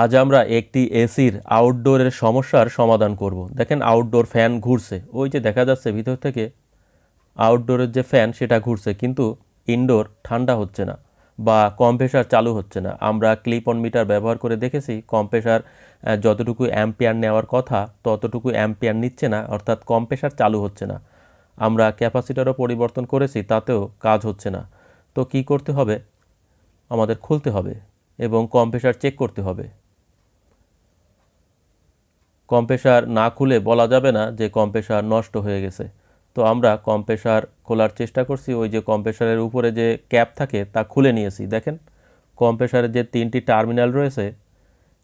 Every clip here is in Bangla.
আজ আমরা একটি এসির আউটডোরের সমস্যার সমাধান করব। দেখেন আউটডোর ফ্যান ঘুরছে। ওই যে দেখা যাচ্ছে ভিতর থেকে আউটডোরের যে ফ্যান সেটা ঘুরছে, কিন্তু ইনডোর ঠান্ডা হচ্ছে না বা কম্প্রেসার চালু হচ্ছে না। আমরা ক্লিপ অন মিটার ব্যবহার করে দেখেছি কম্প্রেসার যতটুকু অ্যাম্পিয়ার নেওয়ার কথা, ততটুকু অ্যাম্পিয়ার নিচ্ছে না, অর্থাৎ কম্প্রেসার চালু হচ্ছে না। আমরা ক্যাপাসিটারও পরিবর্তন করেছি, তাতেও কাজ হচ্ছে না। তো কি করতে হবে? আমাদের খুলতে হবে এবং কম্প্রেসার চেক করতে হবে। কম্প্রেসার না খুলে বলা যাবে না যে কম্প্রেসার নষ্ট হয়ে গেছে। তো আমরা কম্প্রেসার খোলার চেষ্টা করছি, ওই যে কম্প্রেসারের উপরে যে ক্যাপ থাকে তা খুলে নিয়েছি। দেখেন কম্প্রেসারের যে তিনটি টার্মিনাল রয়েছে,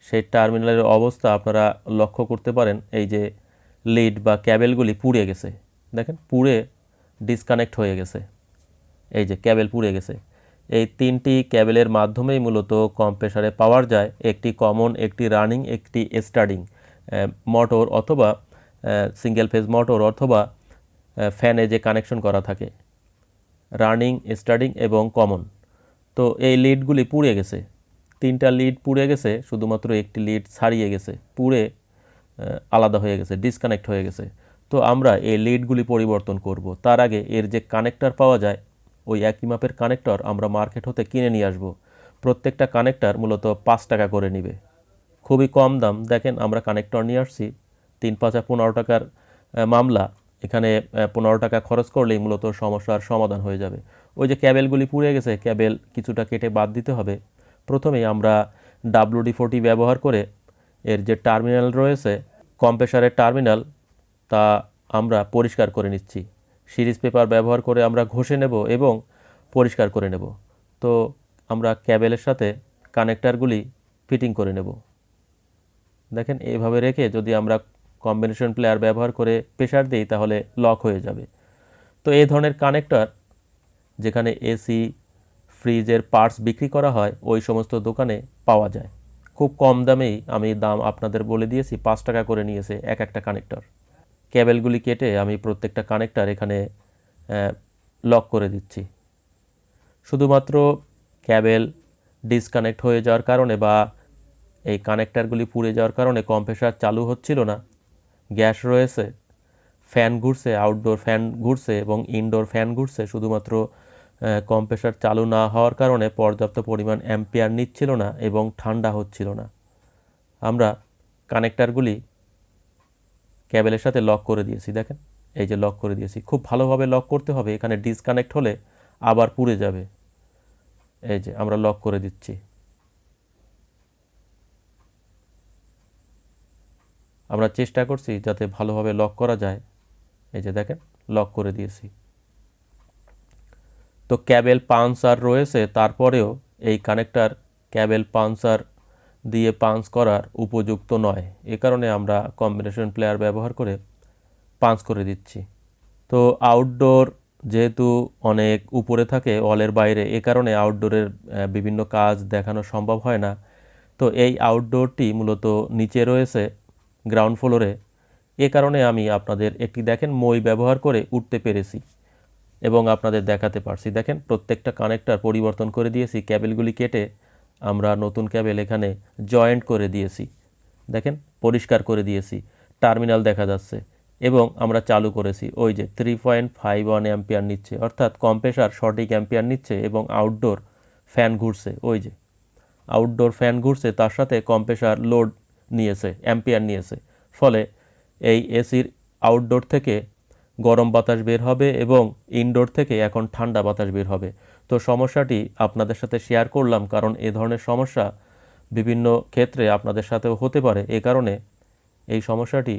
সেই টার্মিনালের অবস্থা আপনারা লক্ষ্য করতে পারেন, এই যে লিড বা ক্যাবেলগুলি পুড়ে গেছে। দেখেন, পুড়ে ডিসকানেক্ট হয়ে গেছে। এই যে ক্যাবেল পুড়ে গেছে। এই তিনটি ক্যাবেলের মাধ্যমেই মূলত কম্প্রেসারে পাওয়ার যায়, একটি কমন, একটি রানিং, একটি স্টার্টিং। মোটর অথবা সিঙ্গেল ফেজ মোটর অথবা ফ্যানে যে কানেকশন করা থাকে রানিং স্টার্টিং এবং কমন তো এই লিডগুলি পুড়ে গেছে। তিনটা লিড পুড়ে গেছে, শুধুমাত্র একটি লিড ছাড়িয়ে গেছে, পুড়ে আলাদা হয়ে গেছে ডিসকানেক্ট হয়ে গেছে। তো আমরা এই লিডগুলি পরিবর্তন করব। তার আগে এর যে কানেক্টর পাওয়া যায়, ওই একই মাপের কানেক্টর আমরা মার্কেট হতে কিনে নিয়ে আসব। প্রত্যেকটা কানেক্টর মূলত পাঁচ টাকা করে নিবে। খুবই কম দাম। দেখেন, আমরা কানেক্টর নিয়ে আসছি। তিন পাঁচা পনেরো টাকার মামলা। এখানে পনেরো টাকা খরচ করলেই মূলত সমস্যার সমাধান হয়ে যাবে। ওই যে ক্যাবেলগুলি পুড়ে গেছে, ক্যাবেল কিছুটা কেটে বাদ দিতে হবে। প্রথমেই আমরা ডাব্লুডি ফোরটি ব্যবহার করে এর যে টার্মিনাল রয়েছে কম্প্রেসারের টার্মিনাল, তা আমরা পরিষ্কার করে নিচ্ছি। সিরিজ পেপার ব্যবহার করে আমরা ঘষে নেব এবং পরিষ্কার করে নেব। তো আমরা ক্যাবেলের সাথে কানেক্টারগুলি ফিটিং করে নেব। দেখেন এইভাবে রেখে যদি আমরা কম্বিনেশন প্লেয়ার ব্যবহার করে প্রেশার দিই, তাহলে লক হয়ে যাবে। তো এই ধরনের কানেক্টর যেখানে এসি ফ্রিজের পার্টস বিক্রি করা হয়, ওই সমস্ত দোকানে পাওয়া যায়। খুব কম দামেই আমি দাম আপনাদের বলে দিয়েছি, পাঁচ টাকা করে নিয়েছে এক একটা কানেক্টর ক্যাবেলগুলি কেটে আমি প্রত্যেকটা কানেক্টর এখানে লক করে দিচ্ছি। শুধুমাত্র ক্যাবেল ডিসকানেক্ট হয়ে যাওয়ার কারণে বা এই কানেক্টারগুলি পুড়ে যাওয়ার কারণে কম্প্রেসার চালু হচ্ছিল না। গ্যাস রয়েছে, ফ্যান ঘুরছে, আউটডোর ফ্যান ঘুরছে এবং ইনডোর ফ্যান ঘুরছে। শুধুমাত্র কম্প্রেসার চালু না হওয়ার কারণে পর্যাপ্ত পরিমাণ অ্যাম্পিয়ার নিচ্ছিল না এবং ঠান্ডা হচ্ছিল না। আমরা কানেক্টারগুলি ক্যাবেলের সাথে লক করে দিয়েছি, দেখেন। এই যে লক করে দিয়েছি, খুব ভালোভাবে লক করতে হবে। এখানে ডিসকানেক্ট হলে আবার পুড়ে যাবে। এই যে আমরা লক করে দিচ্ছি। আমরা চেষ্টা করছি যাতে ভালোভাবে লক করা যায়। এই যে দেখেন লক করে দিয়েছি। তো ক্যাবেল পাঞ্চার রয়েছে, তারপরেও এই কানেক্টার ক্যাবেল পাঞ্চার দিয়ে পাঞ্চ করার উপযুক্ত নয়। এ কারণে আমরা কম্বিনেশন প্লেয়ার ব্যবহার করে পাঞ্চ করে দিচ্ছি। তো আউটডোর যেহেতু অনেক উপরে থাকে ওয়ালের বাইরে, এ কারণে আউটডোরের বিভিন্ন কাজ দেখানো সম্ভব হয় না। তো এই আউটডোরটি মূলত নিচে রয়েছে গ্রাউন্ড ফ্লোরে এ। কারণে আমি আপনাদের একটি দেখেন মই ব্যবহার করে উঠতে পেরেছি এবং আপনাদের দেখাতে পারছি। দেখেন প্রত্যেকটা কানেক্টর পরিবর্তন করে দিয়েছি ক্যাবেলগুলি কেটে আমরা নতুন ক্যাবেল এখানে জয়েন্ট করে দিয়েছি। দেখেন পরিষ্কার করে দিয়েছি টার্মিনাল দেখা যাচ্ছে এবং আমরা চালু করেছি ওই যে three point five one ampere নিচ্ছে, অর্থাৎ কম্প্রেসার সঠিক অ্যাম্পিয়ার নিচ্ছে এবং আউটডোর ফ্যান ঘুরছে, ওই যে। আউটডোর ফ্যান ঘুরছে, তার সাথে কম্প্রেসার লোড নিয়েছে অ্যাম্পিয়ার নিয়েছে। ফলে এই এসির আউটডোর থেকে গরম বাতাস বের হবে এবং ইনডোর থেকে এখন ঠান্ডা বাতাস বের হবে। তো সমস্যাটি আপনাদের সাথে শেয়ার করলাম, কারণ এ ধরনের সমস্যা বিভিন্ন ক্ষেত্রে আপনাদের সাথেও হতে পারে। এ কারণে এই সমস্যাটি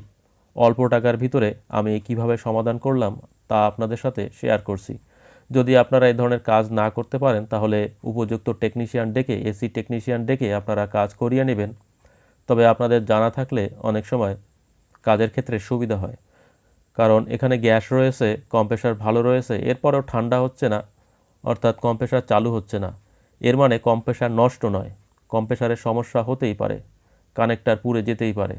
অল্প টাকার ভিতরে আমি কীভাবে সমাধান করলাম তা আপনাদের সাথে শেয়ার করছি। যদি আপনারা এই ধরনের কাজ না করতে পারেন, তাহলে উপযুক্ত টেকনিশিয়ান ডেকে এসি টেকনিশিয়ান ডেকে আপনারা কাজ করিয়ে নেবেন। তবে আপনাদের জানা থাকলে অনেক সময় কাজের ক্ষেত্রে সুবিধা হয়। কারণ এখানে গ্যাস রয়েছে কম্প্রেসার ভালো রয়েছে, এরপরেও ঠান্ডা হচ্ছে না, অর্থাৎ কম্প্রেসার চালু হচ্ছে না। এর মানে কম্প্রেসার নষ্ট নয় কম্প্রেসারের সমস্যা হতেই পারে কানেক্টার পুড়ে যেতেই পারে।